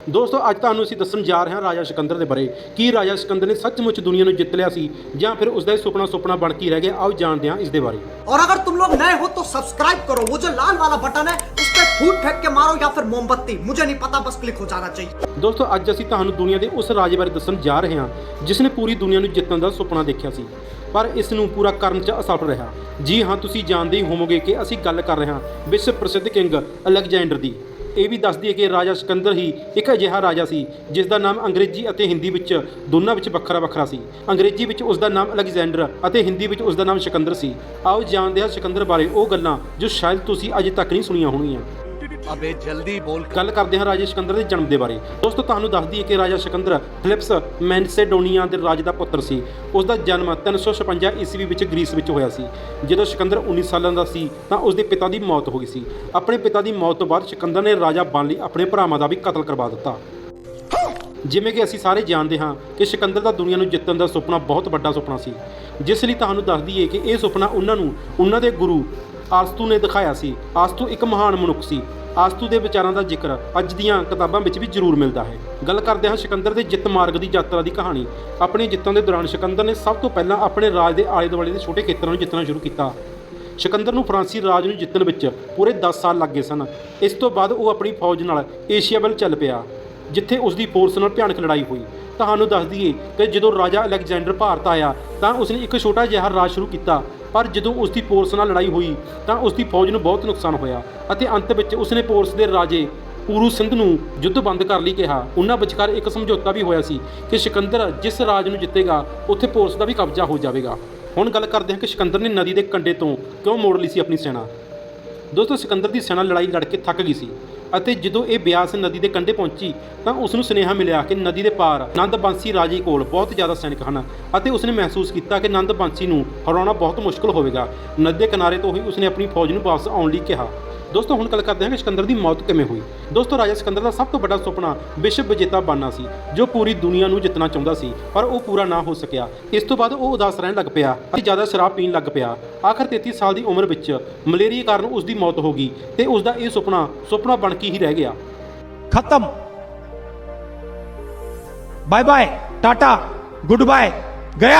ਦੋਸਤੋ ਅੱਜ ਤੁਹਾਨੂੰ ਅਸੀਂ ਦੱਸਣ ਜਾ ਰਹੇ ਹਾਂ ਰਾਜਾ ਸਿਕੰਦਰ ਦੇ ਬਾਰੇ ਕੀ ਰਾਜਾ ਸਿਕੰਦਰ ਨੇ ਸੱਚਮੁੱਚ ਦੁਨੀਆ ਨੂੰ ਜਿੱਤ ਲਿਆ ਸੀ ਜਾਂ ਫਿਰ ਉਸ ਦਾ ਇਹ ਸੁਪਨਾ ਸੁਪਨਾ ਬਣ ਕੇ ਹੀ ਰਹਿ ਗਿਆ ਆਓ ਜਾਣਦੇ ਹਾਂ ਇਸ ਦੇ ਬਾਰੇ और अगर तुम लोग नए हो तो सब्सक्राइब करो वो जो लाल वाला बटन है उस पर फूट फेंक के मारो या फिर मोमबत्ती मुझे नहीं पता बस क्लिक हो जाना चाहिए ਦੋਸਤੋ ਅੱਜ ਅਸੀਂ ਤੁਹਾਨੂੰ ਦੁਨੀਆ ਦੇ ਉਸ ਰਾਜੇ ਬਾਰੇ ਦੱਸਣ ਜਾ ਰਹੇ ਹਾਂ ਜਿਸ ਨੇ ਪੂਰੀ ਦੁਨੀਆ ਨੂੰ ਜਿੱਤਣ ਦਾ ਸੁਪਨਾ ਦੇਖਿਆ ਸੀ ਪਰ ਇਸ ਨੂੰ ਪੂਰਾ ਕਰਨ 'ਚ ਅਸਫਲ ਰਿਹਾ ਜੀ ਹਾਂ ਤੁਸੀਂ ਜਾਣਦੇ ਹੀ ਹੋਵੋਗੇ ਕਿ ਅਸੀਂ ਗੱਲ ਕਰ ਰਹੇ ਹਾਂ ਵਿਸ਼ਵ ਪ੍ਰਸਿੱਧ ਕਿੰਗ ਅਲੈਗਜ਼ੈਂਡਰ ਦੀ ਇਹ ਵੀ ਦੱਸਦੀ ਹੈ ਕਿ ਰਾਜਾ ਸਿਕੰਦਰ ਹੀ ਇੱਕ ਅਜਿਹਾ ਰਾਜਾ ਸੀ, ਜਿਸ ਦਾ ਨਾਮ ਅੰਗਰੇਜ਼ੀ ਅਤੇ ਹਿੰਦੀ ਵਿੱਚ ਦੋਨਾਂ ਵਿੱਚ ਵੱਖਰਾ ਵੱਖਰਾ ਸੀ। ਅੰਗਰੇਜ਼ੀ ਵਿੱਚ ਉਸ ਦਾ ਨਾਮ ਅਲੈਗਜ਼ੈਂਡਰ ਅਤੇ ਹਿੰਦੀ ਵਿੱਚ ਉਸ ਦਾ ਨਾਮ ਸਿਕੰਦਰ ਸੀ। ਆਓ ਜਾਣਦੇ ਹਾਂ ਸਿਕੰਦਰ ਬਾਰੇ ਉਹ ਗੱਲਾਂ ਜੋ ਸ਼ਾਇਦ ਤੁਸੀਂ ਅਜੇ ਤੱਕ ਨਹੀਂ ਸੁਣੀਆਂ ਹੋਣਗੀਆਂ। ਅਬੇ ਜਲਦੀ ਬੋਲ ਗੱਲ ਕਰਦੇ ਹਾਂ ਰਾਜੇ ਸਕੰਦਰ ਦੇ ਜਨਮ ਦੇ ਬਾਰੇ। ਦੋਸਤੋ, ਤੁਹਾਨੂੰ ਦੱਸ ਦਈਏ ਕਿ ਰਾਜਾ ਸਕੰਦਰ ਫਿਲਿਪਸ ਮੈਂਸੇਡੋਨੀਆ ਦੇ ਰਾਜ ਦਾ ਪੁੱਤਰ ਸੀ। ਉਸ ਦਾ ਜਨਮ 356 ਈਸਵੀ ਵਿੱਚ ਗ੍ਰੀਸ ਵਿੱਚ ਹੋਇਆ ਸੀ। ਜਦੋਂ ਸਕੰਦਰ 19 ਸਾਲਾਂ ਦਾ ਸੀ, ਤਾਂ ਉਸ ਦੇ ਪਿਤਾ ਦੀ ਮੌਤ ਹੋ ਗਈ ਸੀ। ਆਪਣੇ ਪਿਤਾ ਦੀ ਮੌਤ ਤੋਂ ਬਾਅਦ ਸਕੰਦਰ ਨੇ ਰਾਜਾ ਬਣ ਲਈ, ਆਪਣੇ ਭਰਾਵਾਂ ਦਾ ਵੀ ਕਤਲ ਕਰਵਾ ਦਿੱਤਾ। ਜਿਵੇਂ ਕਿ ਅਸੀਂ ਸਾਰੇ ਜਾਣਦੇ ਹਾਂ ਕਿ ਸਕੰਦਰ ਦਾ ਦੁਨੀਆ ਨੂੰ ਜਿੱਤਣ ਦਾ ਸੁਪਨਾ ਬਹੁਤ ਵੱਡਾ ਸੁਪਨਾ ਸੀ। ਜਿਸ ਲਈ ਤੁਹਾਨੂੰ ਦੱਸ ਦਈਏ ਕਿ ਇਹ ਸੁਪਨਾ ਉਹਨਾਂ ਨੂੰ, ਉਹਨਾਂ ਦੇ ਗੁਰੂ ਆਸਤੂ ਨੇ ਦਿਖਾਇਆ ਸੀ। ਆਸਤੂ ਇੱਕ ਮਹਾਨ ਮਨੁੱਖ ਸੀ। ਆਸਤੂ ਦੇ ਵਿਚਾਰਾਂ ਦਾ ਜ਼ਿਕਰ ਅੱਜ ਦੀਆਂ ਕਿਤਾਬਾਂ ਵਿੱਚ ਵੀ ਜ਼ਰੂਰ ਮਿਲਦਾ ਹੈ। ਗੱਲ ਕਰਦੇ ਹਾਂ ਸਿਕੰਦਰ ਦੇ ਜਿੱਤ ਮਾਰਗ ਦੀ ਯਾਤਰਾ ਦੀ ਕਹਾਣੀ। ਆਪਣੀ ਜਿੱਤਾਂ ਦੇ ਦੌਰਾਨ ਸਿਕੰਦਰ ਨੇ ਸਭ ਤੋਂ ਪਹਿਲਾਂ ਆਪਣੇ ਰਾਜ ਦੇ ਆਲੇ ਦੁਆਲੇ ਦੇ ਛੋਟੇ ਖੇਤਰਾਂ ਨੂੰ ਜਿੱਤਣਾ ਸ਼ੁਰੂ ਕੀਤਾ। ਸਿਕੰਦਰ ਨੂੰ ਫਰਾਂਸੀ ਰਾਜ ਨੂੰ ਜਿੱਤਣ ਵਿੱਚ ਪੂਰੇ 10 ਸਾਲ ਲੱਗੇ ਸਨ। ਇਸ ਤੋਂ ਬਾਅਦ ਉਹ ਆਪਣੀ ਫੌਜ ਨਾਲ ਏਸ਼ੀਆ ਵੱਲ ਚੱਲ ਪਿਆ, ਜਿੱਥੇ ਉਸ ਦੀ ਫੋਰਸ ਨਾਲ ਭਿਆਨਕ ਲੜਾਈ ਹੋਈ। ਤੁਹਾਨੂੰ ਦੱਸ ਦਈਏ ਕਿ ਜਦੋਂ ਰਾਜਾ ਅਲੈਗਜ਼ੈਂਡਰ ਭਾਰਤ ਆਇਆ, ਤਾਂ ਉਸਨੇ ਇੱਕ ਛੋਟਾ ਜਿਹਾ ਰਾਜ ਸ਼ੁਰੂ ਕੀਤਾ। ਪਰ ਜਦੋਂ ਉਸ ਦੀ ਫੋਰਸ ਨਾਲ ਲੜਾਈ ਹੋਈ ਤਾਂ ਉਸ ਦੀ ਫੌਜ ਨੂੰ ਬਹੁਤ ਨੁਕਸਾਨ ਹੋਇਆ ਅਤੇ ਅੰਤ ਵਿੱਚ ਉਸਨੇ ਪੋਰਸ ਦੇ ਰਾਜੇ ਪੂਰੂ ਸਿੰਘ ਨੂੰ ਯੁੱਧ ਬੰਦ ਕਰ ਲਈ ਕਿਹਾ। ਉਹਨਾਂ ਵਿਚਕਾਰ ਇੱਕ ਸਮਝੌਤਾ ਵੀ ਹੋਇਆ ਸੀ ਕਿ ਸਿਕੰਦਰ ਜਿਸ ਰਾਜ ਨੂੰ ਜਿੱਤੇਗਾ, ਉੱਥੇ ਪੋਰਸ ਦਾ ਵੀ ਕਬਜ਼ਾ ਹੋ ਜਾਵੇਗਾ। ਹੁਣ ਗੱਲ ਕਰਦੇ ਹਾਂ ਕਿ ਸਿਕੰਦਰ ਨੇ ਨਦੀ ਦੇ ਕੰਢੇ ਤੋਂ ਕਿਉਂ ਮੋੜ ਲਈ ਸੀ ਆਪਣੀ ਸੈਨਾ? ਦੋਸਤੋ, ਸਿਕੰਦਰ ਦੀ ਸੈਨਾ ਲੜਾਈ ਲੜ ਕੇ ਥੱਕ ਗਈ ਸੀ। ਅਤੇ ਜਦੋਂ ਇਹ ਬਿਆਸ ਨਦੀ ਦੇ ਕੰਢੇ ਪਹੁੰਚੀ ਤਾਂ ਉਸ ਨੂੰ ਸੁਨੇਹਾ ਮਿਲਿਆ ਕਿ ਨਦੀ ਦੇ ਪਾਰ ਨੰਦ ਬਾਂਸੀ ਰਾਜੇ ਕੋਲ ਬਹੁਤ ਜ਼ਿਆਦਾ ਸੈਨਿਕ ਹਨ ਅਤੇ ਉਸਨੇ ਮਹਿਸੂਸ ਕੀਤਾ ਕਿ ਨੰਦ ਬਾਂਸੀ ਨੂੰ ਹਰਾਉਣਾ ਬਹੁਤ ਮੁਸ਼ਕਲ ਹੋਵੇਗਾ। ਨਦੀ ਦੇ ਕਿਨਾਰੇ ਤੋਂ ਹੀ ਉਸਨੇ ਆਪਣੀ ਫੌਜ ਨੂੰ ਵਾਪਸ ਆਉਣ ਲਈ ਕਿਹਾ। ਦੋਸਤੋ, ਹੁਣ ਗੱਲ ਕਰਦੇ ਹਾਂ ਕਿ ਸਿਕੰਦਰ ਦੀ ਮੌਤ ਕਿਵੇਂ ਹੋਈ। ਦੋਸਤੋ, ਰਾਜਾ ਸਿਕੰਦਰ ਦਾ ਸਭ ਤੋਂ ਵੱਡਾ ਸੁਪਨਾ ਵਿਸ਼ਵ ਵਿਜੇਤਾ ਬਣਨਾ ਸੀ, ਜੋ ਪੂਰੀ ਦੁਨੀਆ ਨੂੰ ਜਿੱਤਣਾ ਚਾਹੁੰਦਾ ਸੀ, ਪਰ ਉਹ ਪੂਰਾ ਨਾ ਹੋ ਸਕਿਆ। ਇਸ ਤੋਂ ਬਾਅਦ ਉਹ ਉਦਾਸ ਰਹਿਣ ਲੱਗ ਪਿਆ ਅਤੇ ਜ਼ਿਆਦਾ ਸ਼ਰਾਬ ਪੀਣ ਲੱਗ ਪਿਆ। ਆਖਰ 33 ਸਾਲ ਦੀ ਉਮਰ ਵਿੱਚ ਮਲੇਰੀਆ ਕਾਰਨ ਉਸ ਦੀ ਮੌਤ ਹੋ ਗਈ ਤੇ ਉਸ ਦਾ ਇਹ ਸੁਪਨਾ ਸੁਪਨਾ ਬਣ ਤੱਕ ਹੀ ਰਹਿ ਗਿਆ। ਖਤਮ। Bye bye tata good bye ਗਿਆ।